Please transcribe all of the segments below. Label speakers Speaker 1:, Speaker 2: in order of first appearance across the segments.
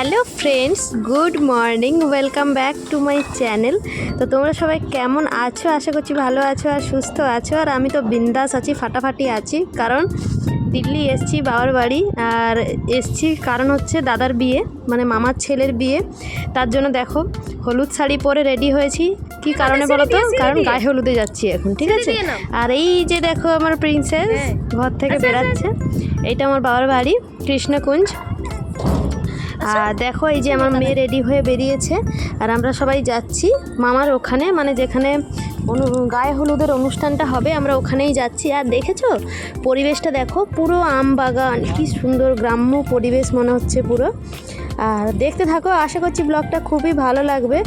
Speaker 1: Hello friends good morning welcome back to my channel. তো তোমরা সবাই কেমন আছো? আশা করছি ভালো আছো আর সুস্থ আছো। আর আমি তো বিন্দাস আছি ফাটাফাটি আছি কারণ দিল্লি এসছি বাবার বাড়ি আর এসছি কারণ হচ্ছে দাদার বিয়ে মানে মামার ছেলের বিয়ে। তার জন্য দেখো হলুদ শাড়ি পরে রেডি হয়েছি। কি কারণে বলো তো? কারণ গায়ে হলুদে যাচ্ছি এখন ঠিক আছে? আর এই যে দেখো আমার প্রিন্সেস ঘর থেকে বেরাচ্ছে। এইটা আমার বাবার বাড়ি কৃষ্ণকুঞ্জ। আর দেখো এই যে আমার মেয়ে রেডি হয়ে বেরিয়েছে। আর আমরা সবাই যাচ্ছি মামার ওখানে মানে যেখানে অনু, গায়ে হলুদের অনুষ্ঠানটা হবে, আমরা ওখানেই যাচ্ছি। আর দেখেছ? পরিবেশটা দেখো, পুরো আম বাগান, কি সুন্দর গ্রাম্য পরিবেশ মনে হচ্ছে পুরো। আর দেখতে থাকো, আশা করছি ব্লগটা খুবই ভালো লাগবে।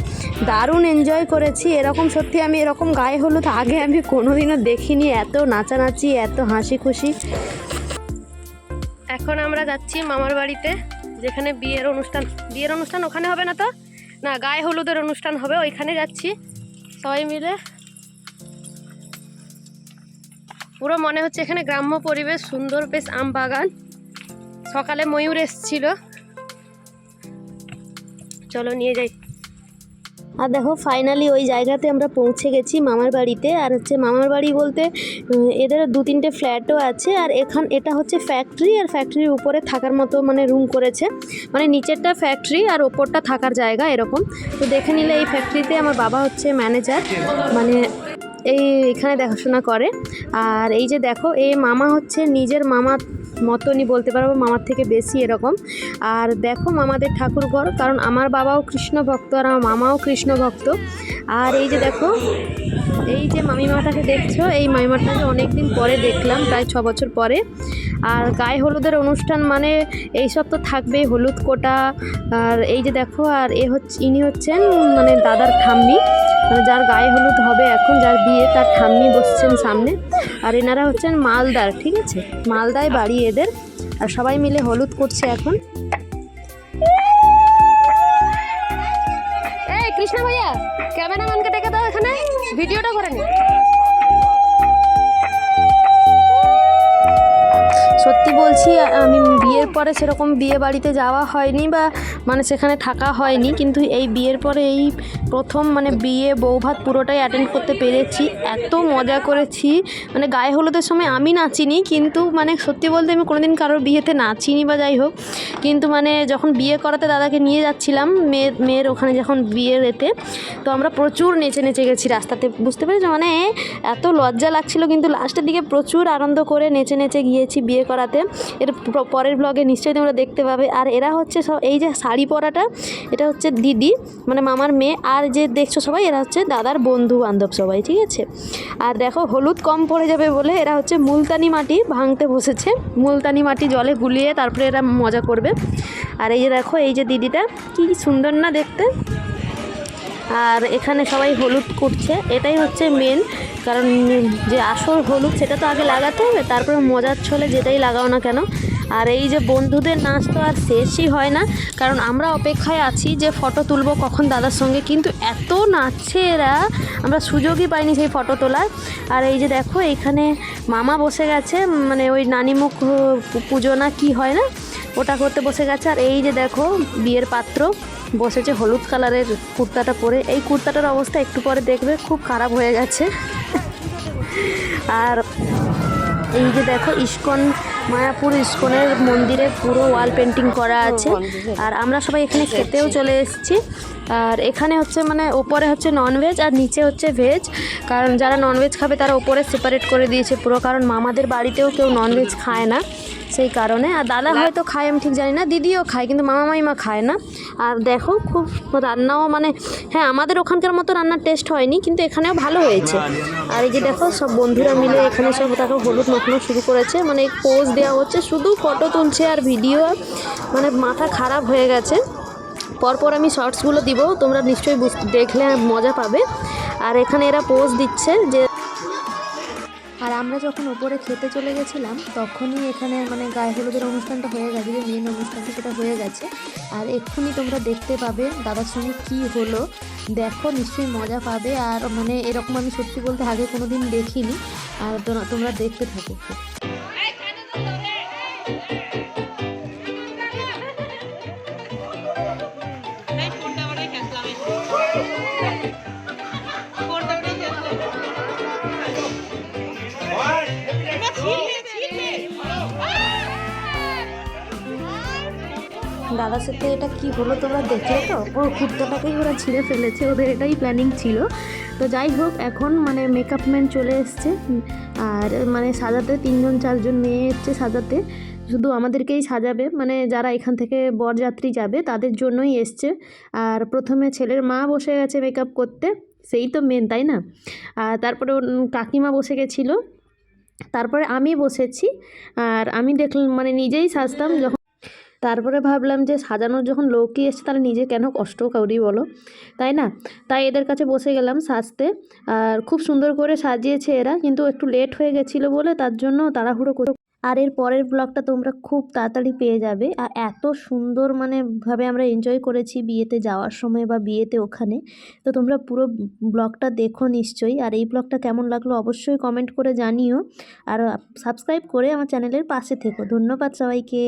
Speaker 1: দারুণ এনজয় করেছি, এরকম সত্যি আমি এরকম গায়ে হলুদ আগে আমি কোনোদিনও দেখিনি, এত নাচানাচি, এত হাসি খুশি এখন আমরা যাচ্ছি মামার বাড়িতে। যেখানে বিয়ের অনুষ্ঠান বিয়ের অনুষ্ঠান ওখানে হবে না তো? না, গায়ে হলুদের অনুষ্ঠান হবে, ওইখানে যাচ্ছি। সবাই মিলে। পুরো মনে হচ্ছে এখানে গ্রাম্য পরিবেশ, সুন্দর, বেশ আম বাগান। সকালে ময়ূর এসছিল। চলো, নিয়ে যাই। আর দেখো ফাইনালি ওই জায়গাতে আমরা পৌঁছে গেছি মামার বাড়িতে। আর হচ্ছে মামার বাড়ি বলতে এদের দু তিনটে ফ্ল্যাটও আছে। আর এখান, এটা হচ্ছে ফ্যাক্টরি আর ফ্যাক্টরির উপরে থাকার মতো মানে রুম করেছে। মানে নিচেরটা ফ্যাক্টরি আর ওপরটা থাকার জায়গা এরকম। তো দেখে নিলে এই ফ্যাক্টরিতে আমার বাবা হচ্ছে ম্যানেজার মানে এই এখানে দেখাশোনা করে। আর এই যে দেখো, এই মামা হচ্ছে নিজের মামা মতনই বলতে পারব, মামার থেকে বেশি এরকম। আর দেখো মামাদের ঠাকুর ঘর কারণ আমার বাবাও কৃষ্ণ ভক্ত আর আমার মামাও কৃষ্ণ ভক্ত। আর এই যে দেখো, এই যে মামিমাটাকে দেখছ, এই মামিমাটাকে অনেকদিন পরে দেখলাম, প্রায় ছ বছর পরে। আর গায়ে হলুদের অনুষ্ঠান মানে এইসব তো থাকবেই, হলুদ কোটা আর এই যে দেখো, আর এ হচ্ছে, ইনি হচ্ছেন মানে দাদার ঠাম্মি মানে যার গায়ে হলুদ হবে এখন, যার বিয়ে তার ঠাম্মি বসছেন সামনে, আর এনারা হচ্ছেন মালদার, ঠিক আছে? মালদায় বাড়ি এদের, আর সবাই মিলে হলুদ করছে এখন। কৃষ্ণা ভাইয়া, ক্যামেরাম্যানকে ডেকে দাও এখানে, ভিডিওটা করে নি। সত্যি বলছি, আমি বিয়ের পরে সেরকম বিয়ে বাড়িতে যাওয়া হয়নি বা মানে সেখানে থাকা হয়নি, কিন্তু এই বিয়ের পরে এই প্রথম মানে বিয়ে বৌভাত পুরোটাই অ্যাটেন্ড করতে পেরেছি। এত মজা করেছি মানে গায়ে হলুদের সময় আমি নাচিনি, কিন্তু মানে সত্যি বলতে আমি কোনোদিন কারোর বিয়েতে নাচিনি বা যাই হোক, কিন্তু মানে যখন বিয়ে করাতে দাদাকে নিয়ে যাচ্ছিলাম মেয়ের মেয়ের ওখানে যখন বিয়ের এতে, তো আমরা প্রচুর নেচে নেচে গেছি রাস্তাতে, বুঝতে পেরেছ? মানে এত লজ্জা লাগছিল, কিন্তু লাস্টের দিকে প্রচুর আনন্দ করে নেচে নেচে গিয়েছি, বিয়ে করাতে। এর পরের ব্লগে নিশ্চয়ই তোমরা দেখতে পাবে। আর এরা হচ্ছে সব, এই যে শাড়ি পরাটা, এটা হচ্ছে দিদি মানে মামার মেয়ে। আর যে দেখছ সবাই, এরা হচ্ছে দাদার বন্ধু বান্ধব সবাই, ঠিক আছে? আর দেখো, হলুদ কম পড়ে যাবে বলে এরা হচ্ছে মুলতানি মাটি ভাঙতে বসেছে। মুলতানি মাটি জলে গুলিয়ে তারপরে এরা মজা করবে। আর এই যে দেখো, এই যে দিদিটা, কি সুন্দর না দেখতে? আর এখানে সবাই হলুদ করছে। এটাই হচ্ছে মেন কারণ যে আসল হলুদ সেটা তো আগে লাগাতে হবে, তারপরে মজার ছলে যেটাই লাগাও না কেন। আর এই যে বন্ধুদের নাচ তো আর শেষই হয় না, কারণ আমরা অপেক্ষায় আছি যে ফটো তুলবো কখন দাদার সঙ্গে, কিন্তু এত নাচছে এরা, আমরা সুযোগই পাইনি সেই ফটো তোলার। আর এই যে দেখো, এখানে মামা বসে গেছে মানে ওই নানিমুখ পুজো না কি হয় না, ওটা করতে বসে গেছে। আর এই যে দেখো, বিয়ের পাত্র। বসেছে হলুদ কালারের কুর্তাটা পরে, এই কুর্তাটার অবস্থা একটু পরে দেখবে, খুব খারাপ হয়ে গেছে। আর এই যে দেখো, ইস্কন মায়াপুর ইস্কনের মন্দিরে পুরো ওয়াল পেন্টিং করা আছে। আর আমরা সবাই এখানে খেতেও চলে এসেছি। আর এখানে হচ্ছে মানে ওপরে হচ্ছে ননভেজ আর নিচে হচ্ছে ভেজ কারণ যারা ননভেজ খাবে তারা ওপরে সেপারেট করে দিয়েছে পুরো। কারণ মামাদের বাড়িতেও কেউ ননভেজ খায় না সেই কারণে। আর দাদা হয়তো খায় আমি ঠিক জানি না। দিদিও খায় কিন্তু মামা মাইমা খায় না। আর দেখো খুব রান্নাও মানে হ্যাঁ আমাদের ওখানকার মতো রান্নার টেস্ট হয়নি কিন্তু এখানেও ভালো হয়েছে। আর এই যে দেখো সব বন্ধুরা মিলে এখানে সব তাকে হলুদ মাখানো শুরু করেছে। মানে পোজ দেওয়া হচ্ছে। শুধু ফটো তুলছে আর ভিডিও মানে মাথা খারাপ হয়ে গেছে। পরপর আমি শর্টসগুলো দিব, তোমরা নিশ্চয়ই দেখলে মজা পাবে। আর এখানে এরা পোজ দিচ্ছে যে আর আমরা যখন ওপরে খেতে চলে গেছিলাম, তখনই এখানে মানে গায়ে হলুদের অনুষ্ঠানটা হয়ে গেছে, যে মেন অনুষ্ঠানটা সেটা হয়ে গেছে। আর এক্ষুনি তোমরা দেখতে পাবে দাদার সঙ্গে কি হলো। দেখো, নিশ্চয়ই মজা পাবে। আর মানে এরকম আমি সত্যি বলতে আগে কোনো দিন দেখিনি। আর তোমরা দেখতে থাকো। দাদার সাথে এটা কি হলো তোমরা দেখলে তো? ওর কুর্তাটাকেই ওরা ছিঁড়ে ফেলেছে, ওদের এটাই প্ল্যানিং ছিল। তো যাই হোক, এখন মানে মেকআপ ম্যান চলে এসছে। আর মানে সাজাতে তিনজন, চারজন মেয়ে এসছে সাজাতে। শুধু আমাদেরকেই সাজাবে মানে যারা এখান থেকে বরযাত্রী যাবে, তাদের জন্যই এসছে। আর প্রথমে ছেলের মা বসে গেছে মেকআপ করতে, সেই তো মেন তাই না? আর তারপরে কাকিমা বসে গেছিল। তারপরে আমি বসেছি, আর আমি দেখলাম মানে নিজেই সাজতাম যখন তারপরে ভাবলাম যে সাজানোর যখন লোকই এসছে, তাহলে নিজে কেন কষ্ট করি বলো? তাই না? তাই এদের কাছে বসে গেলাম সাজতে। আর খুব সুন্দর করে সাজিয়েছে এরা, কিন্তু একটু লেট হয়ে গেছিল বলে তার জন্য তাড়াহুড়ো করে আর এর পরের ব্লগটা তোমরা খুব তাড়াতাড়ি পেয়ে যাবে। আর এত সুন্দর মানে ভাবে আমরা এনজয় করেছি বিয়েতে যাওয়ার সময় বা বিয়েতে ওখানে। তো তোমরা পুরো ব্লগটা দেখো নিশ্চয়ই। আর এই ব্লগটা কেমন লাগল অবশ্যই কমেন্ট করে জানিও। আর সাবস্ক্রাইব করে আমার চ্যানেলের পাশে থেকো। ধন্যবাদ সবাইকে।